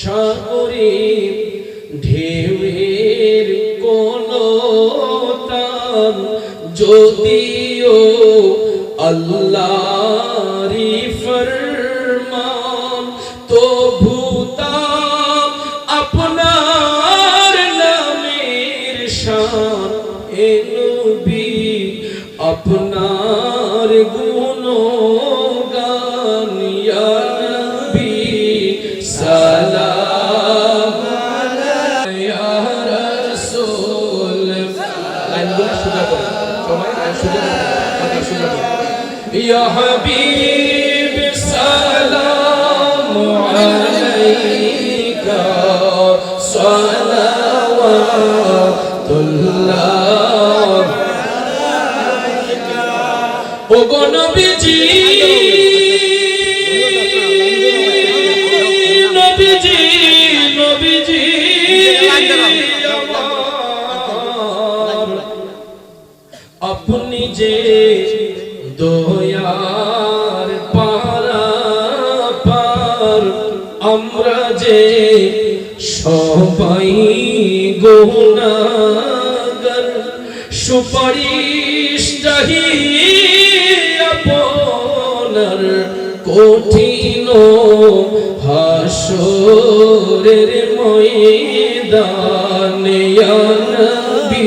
সাগরে ঢেউয়ের কোন তান যদিও আল্লাহরি ফরমান তো ভূতাম আপনার নামের শান। এ আপনার সবাই লাইন সোজা করুন কথা সোজা করুন আপনি যে দয়ার পারা পার। আমরা যে সবাই গুনাহগার সুপারিশ চাহি আপনার কঠিন হাসরের ময়দানে। নবী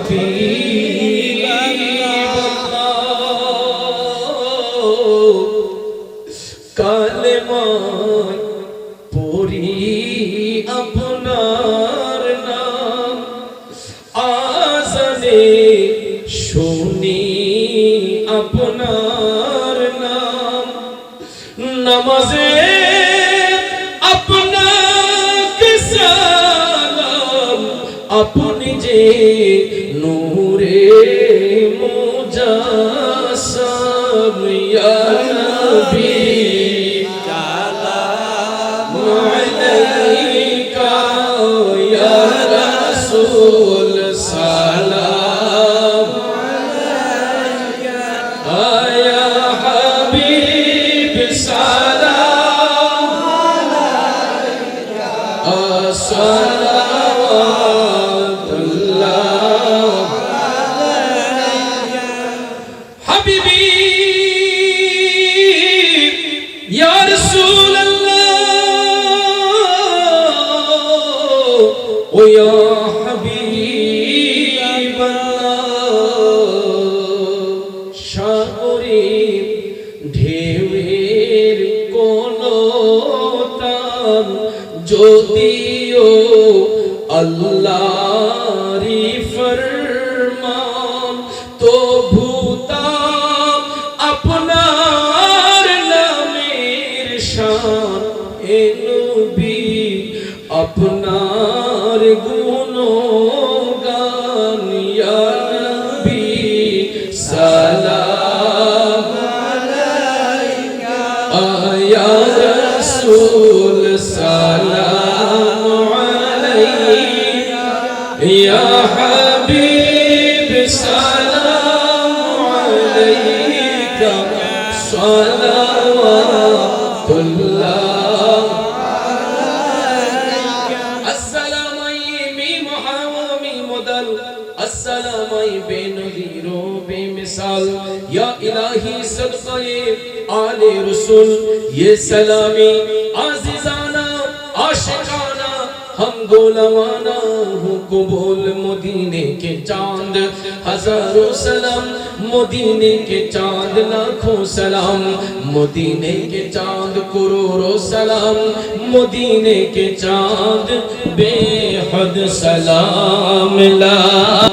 حبيب الله কালেমায় পড়ি আপনার নাম আজানে শুনি আপনার নাম নামাজে আপনাকে সালাম আপনি যে নূরে মুজাসম ইয়া নবী সালাম আলাইকা ইয়া রাসূল সালাম আলাইকা আয়া হাবিব সালাম হাবিবি ইয়া রাসূলুল্লাহ ও ইয়া হাবিবাল্লাহ সাগরে ঢেউয়ের কোন তান যদিও আল্লাহ আপনার গুণগান ইয়া নবী সালাম আলাইকা। ইয়া রাসূল সালাম আলাইকা। ইয়া হাবিব मिसाल या इलाही सदकाए, आले रसूल, ये सलामी, आजिजाना, आशिकाना, हम गोलवाना हूँ कबूल मदीने के चाँद। हज़ारों सलाम, मदीने के चाँद, लाखों सलाम, मदीने के चाँद, करोड़ों सलाम, मदीने के चाँद, बेहद सलाम, ला